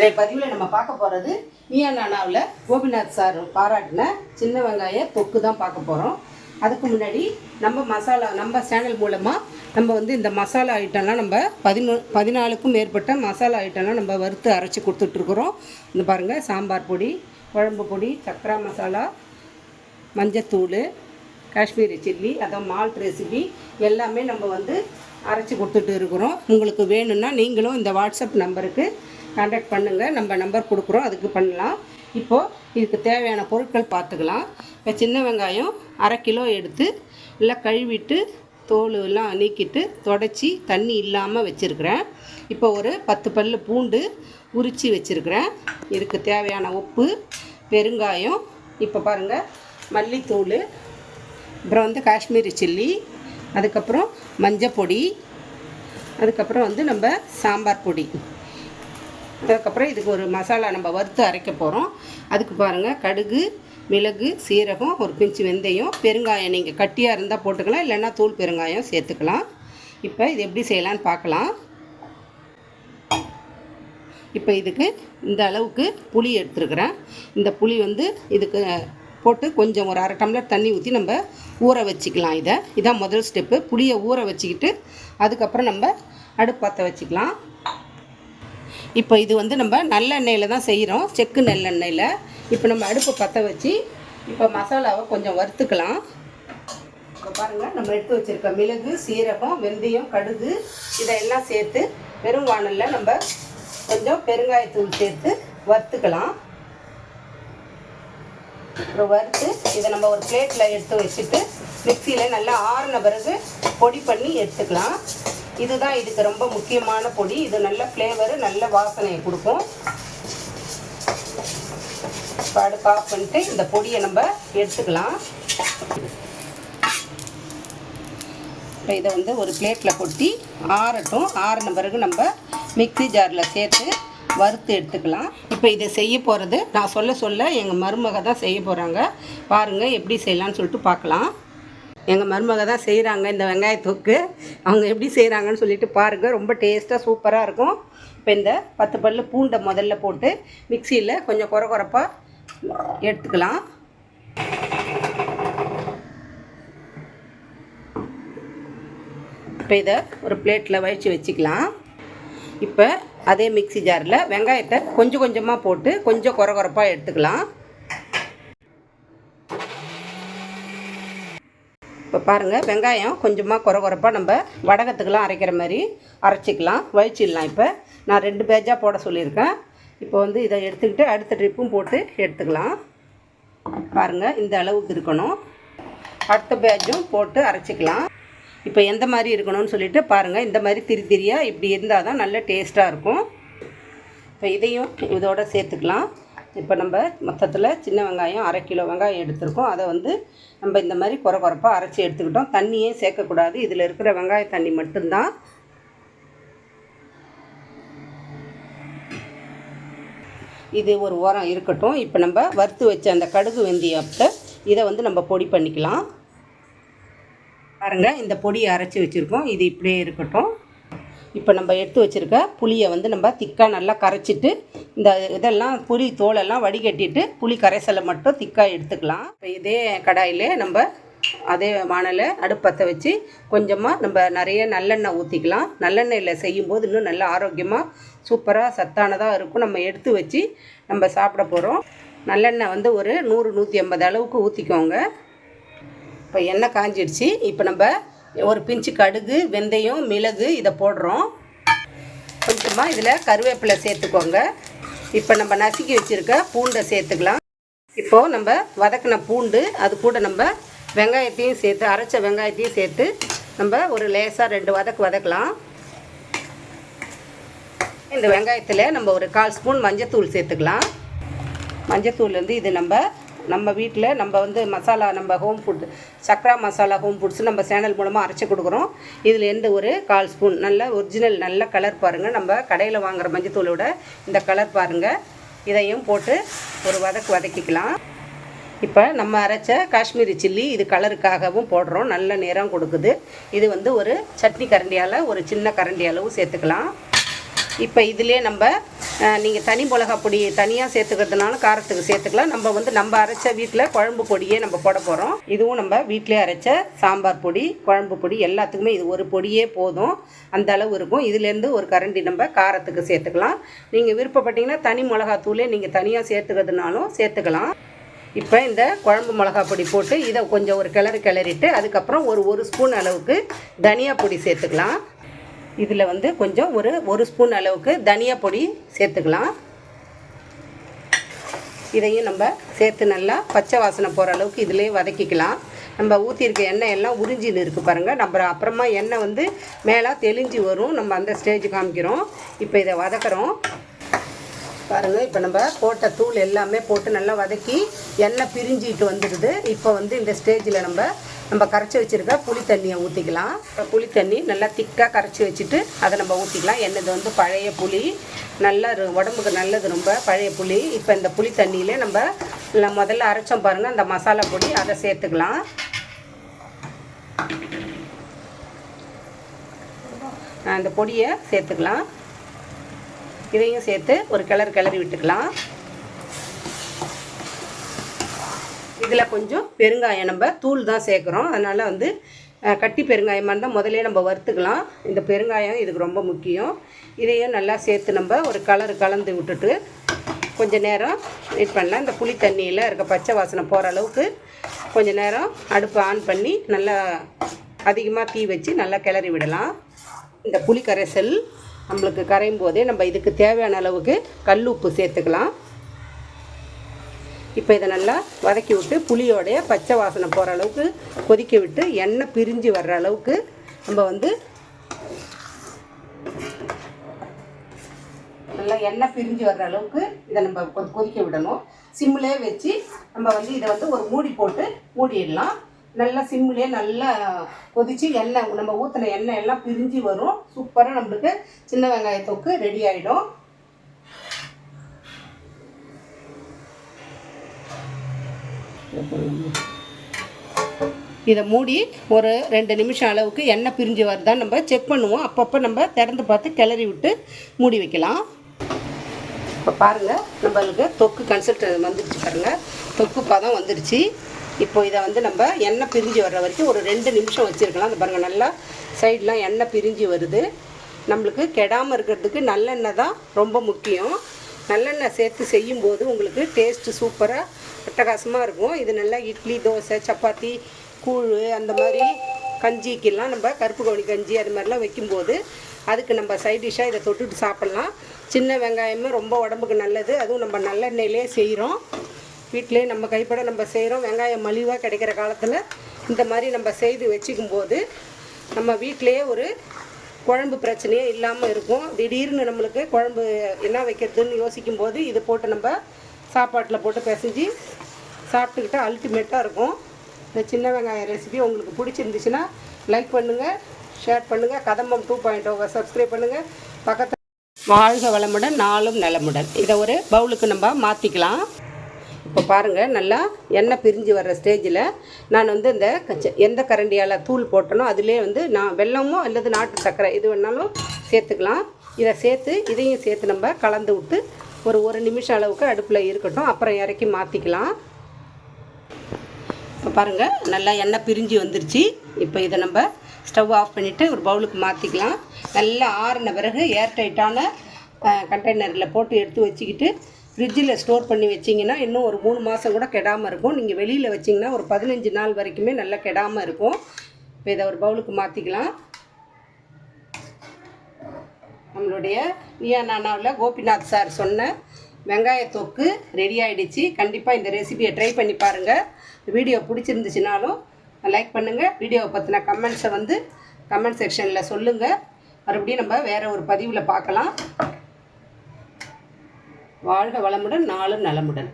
இன்றைய பதிவில் நம்ம பார்க்க போகிறது நீயா நானாவில் கோபிநாத் சார் பாராட்டின சின்ன வெங்காய தொக்கு தான் பார்க்க போகிறோம் அதுக்கு முன்னாடி நம்ம மசாலா நம்ம சேனல் மூலமாக நம்ம வந்து இந்த மசாலா ஐட்டம்லாம் நம்ம பதினொ பதினாலுக்கும் மேற்பட்ட மசாலா ஐட்டம்லாம் நம்ம வறுத்து அரைச்சி கொடுத்துட்ருக்குறோம் இந்த பாருங்கள் சாம்பார் பொடி குழம்பு பொடி சக்கரா மசாலா மஞ்சத்தூள் காஷ்மீரி சில்லி அதான் மால்ட் ரெசிபி எல்லாமே நம்ம வந்து அரைச்சி கொடுத்துட்டு இருக்கிறோம். உங்களுக்கு வேணும்னா நீங்களும் இந்த வாட்ஸ்அப் நம்பருக்கு காண்டாக்ட் பண்ணுங்கள் நம்ம நம்பர் கொடுக்குறோம். அதுக்கு பண்ணலாம். இப்போது இதுக்கு தேவையான பொருட்கள் பார்த்துக்கலாம். இப்போ சின்ன வெங்காயம் அரை கிலோ எடுத்து நல்லா கழுவிட்டு தோல் எல்லாம் நீக்கிட்டு தொடச்சி தண்ணி இல்லாமல் வச்சுருக்கிறேன். இப்போ ஒரு பத்து பல்லு பூண்டு உரித்து வச்சுருக்கிறேன். இதுக்கு தேவையான உப்பு பெருங்காயம் இப்போ பாருங்கள் மல்லித்தூள் அப்புறம் வந்து காஷ்மீரி சில்லி அதுக்கப்புறம் மஞ்சள் பொடி அதுக்கப்புறம் வந்து நம்ம சாம்பார் பொடி. அதுக்கப்புறம் இதுக்கு ஒரு மசாலா நம்ம வறுத்து அரைக்க போகிறோம் அதுக்கு பாருங்கள் கடுகு மிளகு சீரகம் ஒரு பிஞ்சு வெந்தயம் பெருங்காயம் நீங்கள் கட்டியாக இருந்தால் போட்டுக்கலாம் இல்லைன்னா தூள் பெருங்காயம் சேர்த்துக்கலாம். இப்போ இது எப்படி செய்யலான்னு பார்க்கலாம். இப்போ இதுக்கு இந்த அளவுக்கு புளி எடுத்துருக்குறேன். இந்த புளி வந்து இதுக்கு போட்டு கொஞ்சம் ஒரு அரை டம்ளர் தண்ணி ஊற்றி நம்ம ஊற வச்சுக்கலாம் இதை. இதான் முதல் ஸ்டெப்பு புளியை ஊற வச்சுக்கிட்டு அதுக்கப்புறம் நம்ம அடுப்பு பற்ற வச்சுக்கலாம். இப்போ இது வந்து நம்ம நல்லெண்ணெயில் தான் செய்கிறோம் செக்கு நல்லெண்ணெயில். இப்போ நம்ம அடுப்பை பற்ற வச்சு இப்போ மசாலாவை கொஞ்சம் வறுத்துக்கலாம். இப்போ பாருங்கள் நம்ம எடுத்து வச்சுருக்க மிளகு சீரகம் வெந்தயம் கடுகு இதெல்லாம் சேர்த்து வெறும் வானலில் நம்ம கொஞ்சம் பெருங்காயத்தூள் சேர்த்து வறுத்துக்கலாம். அப்புறம் வறுத்து இதை நம்ம ஒரு பிளேட்டில் எடுத்து வச்சுட்டு மிக்சியில் நல்லா ஆறுன பிறகு பொடி பண்ணி எடுத்துக்கலாம். இதுதான் இதுக்கு ரொம்ப முக்கியமான பொடி. இது நல்ல ஃப்ளேவரு நல்ல வாசனையை கொடுக்கும். அடுப்பு ஆஃப் பண்ணிட்டு இந்த பொடியை நம்ம எடுத்துக்கலாம். இப்போ இதை வந்து ஒரு பிளேட்டில் கொட்டி ஆறட்டும். ஆறின பிறகு நம்ம மிக்ஸி ஜாரில் சேர்த்து வறுத்து எடுத்துக்கலாம். இப்போ இதை செய்ய போகிறது நான் சொல்ல சொல்ல எங்கள் மருமக தான் செய்ய போகிறாங்க பாருங்கள் எப்படி செய்யலாம்னு சொல்லிட்டு பார்க்கலாம். எங்கள் மருமக தான் செய்கிறாங்க இந்த வெங்காயத்தோக்கு அவங்க எப்படி செய்கிறாங்கன்னு சொல்லிட்டு பாருங்கள் ரொம்ப டேஸ்ட்டாக சூப்பராக இருக்கும். இப்போ இந்த பத்து பல்லு பூண்டை முதல்ல போட்டு மிக்சியில் கொஞ்சம் குறை குறைப்பாக எடுத்துக்கலாம். இப்போ இதை ஒரு பிளேட்டில் வழித்து வச்சுக்கலாம். இப்போ அதே மிக்ஸி ஜாரில் வெங்காயத்தை கொஞ்சம் கொஞ்சமாக போட்டு கொஞ்சம் குறை குறைப்பாக எடுத்துக்கலாம். இப்போ பாருங்கள் வெங்காயம் கொஞ்சமாக குறை குறைப்பாக நம்ம வடகத்துக்கெலாம் அரைக்கிற மாதிரி அரைச்சிக்கலாம். வழிச்சிடலாம் இப்போ. நான் ரெண்டு பேஜாக போட சொல்லியிருக்கேன். இப்போ வந்து இதை எடுத்துக்கிட்டு அடுத்த ட்ரிப்பும் போட்டு எடுத்துக்கலாம். பாருங்கள் இந்த அளவுக்கு இருக்கணும். அடுத்த பேஜும் போட்டு அரைச்சிக்கலாம். இப்போ எந்த மாதிரி இருக்கணும்னு சொல்லிட்டு பாருங்கள் இந்த மாதிரி திரி திரியாக இப்படி இருந்தால் தான் நல்ல டேஸ்ட்டாக இருக்கும். இப்போ இதையும் இதோட சேர்த்துக்கலாம். இப்போ நம்ம மொத்தத்தில் சின்ன வெங்காயம் அரை கிலோ வெங்காயம் எடுத்திருக்கோம். அதை வந்து நம்ம இந்த மாதிரி குறை குறைப்பாக அரைச்சி எடுத்துக்கிட்டோம். தண்ணியே சேர்க்கக்கூடாது. இதில் இருக்கிற வெங்காய தண்ணி மட்டும்தான். இது ஒரு உரம் இருக்கட்டும். இப்போ நம்ம வறுத்து வச்ச அந்த கடுகு வெந்தயத்தை இதை வந்து நம்ம பொடி பண்ணிக்கலாம். பாருங்கள் இந்த பொடியை அரைச்சி வச்சுருக்கோம். இது இப்படியே இருக்கட்டும். இப்போ நம்ம எடுத்து வச்சுருக்க புளியை வந்து நம்ம திக்காக நல்லா கரைச்சிட்டு இந்த இதெல்லாம் புளி தோலெல்லாம் வடிகட்டிட்டு புளி கரைசலை மட்டும் திக்காக எடுத்துக்கலாம். இப்போ இதே கடாயிலே நம்ம அதே வானலை அடுப்பத்தை வச்சு கொஞ்சமாக நம்ம நிறைய நல்லெண்ணெய் ஊற்றிக்கலாம் நல்லெண்ணெயில் செய்யும்போது இன்னும் நல்லா ஆரோக்கியமாக சூப்பராக சத்தானதாக இருக்கும். நம்ம எடுத்து வச்சு நம்ம சாப்பிட போகிறோம் நல்லெண்ணெய் வந்து ஒரு நூறு நூற்றி ஐம்பது அளவுக்கு ஊற்றிக்கோங்க இப்போ எண்ணெய் காஞ்சிடுச்சு இப்போ நம்ம ஒரு பிஞ்சு கடுகு வெந்தயம் மிளகு இதை போடுறோம். கொஞ்சமாக இதில் கருவேப்பிலை சேர்த்துக்கோங்க. இப்போ நம்ம நசுக்கி வச்சுருக்க பூண்டை சேர்த்துக்கலாம். இப்போது நம்ம வதக்கின பூண்டு அது கூட நம்ம வெங்காயத்தையும் சேர்த்து அரைச்ச வெங்காயத்தையும் சேர்த்து நம்ம ஒரு லேசாக ரெண்டு வதக்கு வதக்கலாம். இந்த வெங்காயத்தில் நம்ம ஒரு கால் ஸ்பூன் மஞ்சத்தூள் சேர்த்துக்கலாம். மஞ்சத்தூள் வந்து இது நம்ம நம்ம வீட்டில் நம்ம வந்து மசாலா நம்ம home food Chakra masala home foods நம்ம சேனல் மூலமாக அரைச்சி கொடுக்குறோம். இதில் எந்த ஒரு கால் ஸ்பூன் நல்ல ஒரிஜினல் நல்ல கலர் பாருங்கள் நம்ம கடையில் வாங்குகிற மஞ்சத்தூளோட இந்த கலர் பாருங்கள் இதையும் போட்டு ஒரு வதக்கு வதக்கிக்கலாம். இப்போ நம்ம அரைச்ச காஷ்மீரி சில்லி இது கலருக்காகவும் போடுறோம். நல்ல நிறம் கொடுக்குது. இது வந்து ஒரு சட்னி கரண்டி அளவு ஒரு சின்ன கரண்டி அளவு சேர்த்துக்கலாம். இப்போ இதிலே நம்ம நீங்கள் தனி மிளகா பொடி தனியாக சேர்த்துக்கிறதுனால காரத்துக்கு சேர்த்துக்கலாம். நம்ம வந்து நம்ம அரைச்ச வீட்டில் குழம்பு பொடியே நம்ம போட போகிறோம் இதுவும் நம்ம வீட்டிலே அரைச்ச சாம்பார் பொடி குழம்பு பொடி எல்லாத்துக்குமே இது ஒரு பொடியே போதும். அந்த அளவு இருக்கும். இதுலேருந்து ஒரு கரண்டி நம்ம காரத்துக்கு சேர்த்துக்கலாம். நீங்கள் விருப்பப்பட்டீங்கன்னா தனி மிளகாத்தூளே நீங்கள் தனியாக சேர்த்துக்கிறதுனாலும் சேர்த்துக்கலாம். இப்போ இந்த குழம்பு மிளகா பொடி போட்டு இதை கொஞ்சம் ஒரு கிளறு கிளறிட்டு அதுக்கப்புறம் ஒரு ஒரு ஸ்பூன் அளவுக்கு தனியா பொடி சேர்த்துக்கலாம். இதில் வந்து கொஞ்சம் ஒரு ஒரு ஸ்பூன் அளவுக்கு தனியா பொடி சேர்த்துக்கலாம். இதையும் நம்ம சேர்த்து நல்லா பச்சை வாசனை போகிற அளவுக்கு இதிலே வதக்கிக்கலாம். நம்ம ஊற்றிருக்க எண்ணெய் எல்லாம் உறிஞ்சின்னு இருக்குது பாருங்கள் நம்ம அப்புறமா எண்ணெய் வந்து மேலே தெளிஞ்சு வரும். நம்ம அந்த ஸ்டேஜ் காமிக்கிறோம். இப்போ இதை வதக்குறோம். பாருங்கள் இப்போ நம்ம போட்ட தூள் எல்லாமே போட்டு நல்லா வதக்கி எண்ணெய் பிரிஞ்சிட்டு வந்துடுது. இப்போ வந்து இந்த ஸ்டேஜில் நம்ம நம்ம கரைச்சி வச்சுருக்க புளி தண்ணியை ஊற்றிக்கலாம் புளி தண்ணி நல்லா திக்காக கரைச்சி வச்சுட்டு அதை நம்ம ஊற்றிக்கலாம் என்னது வந்து பழைய புளி நல்ல உடம்புக்கு நல்லது ரொம்ப பழைய புளி. இப்போ இந்த புளி தண்ணியிலே நம்ம முதல்ல அரைச்சோம் பாருங்கள் அந்த மசாலா பொடி அதை சேர்த்துக்கலாம். அந்த பொடியை சேர்த்துக்கலாம். இதையும் சேர்த்து ஒரு கிளறு கிளறி விட்டுக்கலாம். இதில் கொஞ்சம் பெருங்காயம் நம்ம தூள் தான் சேர்க்குறோம். அதனால் வந்து கட்டி பெருங்காயமாக இருந்தால் முதல்ல நம்ம வறுத்துக்கலாம். இந்த பெருங்காயம் இதுக்கு ரொம்ப முக்கியம். இதையும் நல்லா சேர்த்து நம்ம ஒரு கலர் கலந்து விட்டுட்டு கொஞ்சம் நேரம் வெயிட் பண்ணலாம். இந்த புளி தண்ணியில் இருக்க பச்சை வாசனை போகிற அளவுக்கு கொஞ்ச நேரம் அடுப்பு ஆன் பண்ணி நல்லா அதிகமாக தீ வச்சு நல்லா கிளறி விடலாம். இந்த புளி கரைசல் நம்மளுக்கு கரையும் போதே நம்ம இதுக்கு தேவையான அளவுக்கு கல் உப்பு சேர்த்துக்கலாம். இப்போ இதை நல்லா வதக்கி விட்டு புளியோடைய பச்சை வாசனை போகிற அளவுக்கு கொதிக்க விட்டு எண்ணெய் பிரிஞ்சு வர்ற அளவுக்கு நம்ம வந்து நல்லா எண்ணெய் பிரிஞ்சு வர்ற அளவுக்கு இதை நம்ம கொ- கொதிக்க விடணும். சிம்மிலே வச்சு நம்ம வந்து இதை வந்து ஒரு மூடி போட்டு மூடிடலாம். நல்லா சிம்மிலே நல்லா கொதிச்சு எண்ணெய் நம்ம ஊற்றின எண்ணெய் எல்லாம் பிரிஞ்சு வரும். சூப்பராக நம்மளுக்கு சின்ன வெங்காய தொக்கு ரெடி ஆகிடும் இதை மூடி ஒரு ரெண்டு நிமிஷம் அளவுக்கு எண்ணெய் பிரிஞ்சு வருதான்னு நம்ம செக் பண்ணுவோம். அப்பப்போ நம்ம திறந்து பார்த்து கிளறி விட்டு மூடி வைக்கலாம். இப்போ பாருங்கள் நம்மளுக்கு தொக்கு கன்சல்ட் வந்துருச்சு பாருங்கள் தொக்கு பதம் வந்துருச்சு இப்போ இதை வந்து நம்ம எண்ணெய் பிரிஞ்சு வர்ற வரைக்கும் ஒரு ரெண்டு நிமிஷம் வச்சுருக்கலாம். அந்த பாருங்கள் நல்லா சைட்லாம் எண்ணெய் பிரிஞ்சு வருது. நம்மளுக்கு கெடாமல் இருக்கிறதுக்கு நல்லெண்ணெய் தான் ரொம்ப முக்கியம். நல்லெண்ணெய் சேர்த்து செய்யும்போது உங்களுக்கு டேஸ்ட்டு சூப்பராக அட்டகாசமாக இருக்கும். இது நல்லா இட்லி தோசை சப்பாத்தி கூழ் அந்த மாதிரி கஞ்சிக்கெல்லாம் நம்ம கருப்பு கோழி கஞ்சி அது மாதிரிலாம் வைக்கும்போது அதுக்கு நம்ம சைட் டிஷ்ஷாக இதை தொட்டுட்டு சாப்பிட்லாம். சின்ன வெங்காயமும் ரொம்ப உடம்புக்கு நல்லது. அதுவும் நம்ம நல்லெண்ணெயிலே செய்கிறோம் வீட்டிலே நம்ம கைப்பட நம்ம செய்கிறோம் வெங்காயம் மலிவாக கிடைக்கிற காலத்தில் இந்த மாதிரி நம்ம செய்து வச்சுக்கும் போது நம்ம வீட்டிலேயே ஒரு குழம்பு பிரச்சனையே இல்லாமல் இருக்கும். திடீர்னு நம்மளுக்கு குழம்பு என்ன வைக்கிறதுன்னு யோசிக்கும் போது இது போட்டு நம்ம சாப்பாட்டில் போட்டு பிசைஞ்சு சாப்பிட்டுக்கிட்டா அல்டிமேட்டாக இருக்கும். இந்த சின்ன வெங்காய ரெசிபி உங்களுக்கு பிடிச்சிருந்துச்சுன்னா லைக் பண்ணுங்கள் ஷேர் பண்ணுங்கள் கதம்பம் டூ பாயிண்ட் ஓவை oh சப்ஸ்கிரைப் பண்ணுங்கள் பக்கத்தில் வாழ்க வளமுடன் நாளும் நலமுடன். இதை ஒரு பவுலுக்கு நம்ம மாற்றிக்கலாம் இப்போ பாருங்கள் நல்லா எண்ணெய் பிரிஞ்சு வர்ற ஸ்டேஜில் நான் வந்து இந்த கச்ச- எந்த கரண்டியால் தூள் போட்டனோ அதிலே வந்து நான் வெல்லமோ அல்லது நாட்டு சர்க்கரை இது வேணாலும் சேர்த்துக்கலாம். இதை சேர்த்து இதையும் சேர்த்து நம்ம கலந்து விட்டு ஒரு ஒரு நிமிஷம் அளவுக்கு அடுப்பில் இருக்கட்டும் அப்புறம் இறக்கி மாற்றிக்கலாம் இப்போ பாருங்கள் நல்லா எண்ணெய் பிரிஞ்சு வந்துருச்சு. இப்போ இதை நம்ம ஸ்டவ் ஆஃப் பண்ணிவிட்டு ஒரு பவுலுக்கு மாற்றிக்கலாம் நல்லா ஆறின பிறகு ஏர் டைட்டான கண்டெய்னரில் போட்டு எடுத்து வச்சுக்கிட்டு ஃப்ரிட்ஜில் ஸ்டோர் பண்ணி வச்சிங்கன்னா இன்னும் ஒரு மூணு மாதம் கூட கெடாமல் இருக்கும். நீங்கள் வெளியில் வச்சிங்கன்னா ஒரு பதினஞ்சு நாள் வரைக்குமே நல்லா கெடாமல் இருக்கும். இப்போ இதை ஒரு பவுலுக்கு மாற்றிக்கலாம் நம்மளுடைய வியா நானாவில் கோபிநாத் சார் சொன்ன வெங்காய தொக்கு ரெடி ஆகிடுச்சு கண்டிப்பாக இந்த ரெசிபியை ட்ரை பண்ணி பாருங்கள் வீடியோ பிடிச்சிருந்துச்சுனாலும் லைக் பண்ணுங்கள் வீடியோவை பற்றின கமெண்ட்ஸை வந்து கமெண்ட் செக்ஷனில் சொல்லுங்கள் மறுபடியும் நம்ம வேறு ஒரு பதிவில் பார்க்கலாம். வாழ்க வளமுடன் நாளும் நலமுடன்.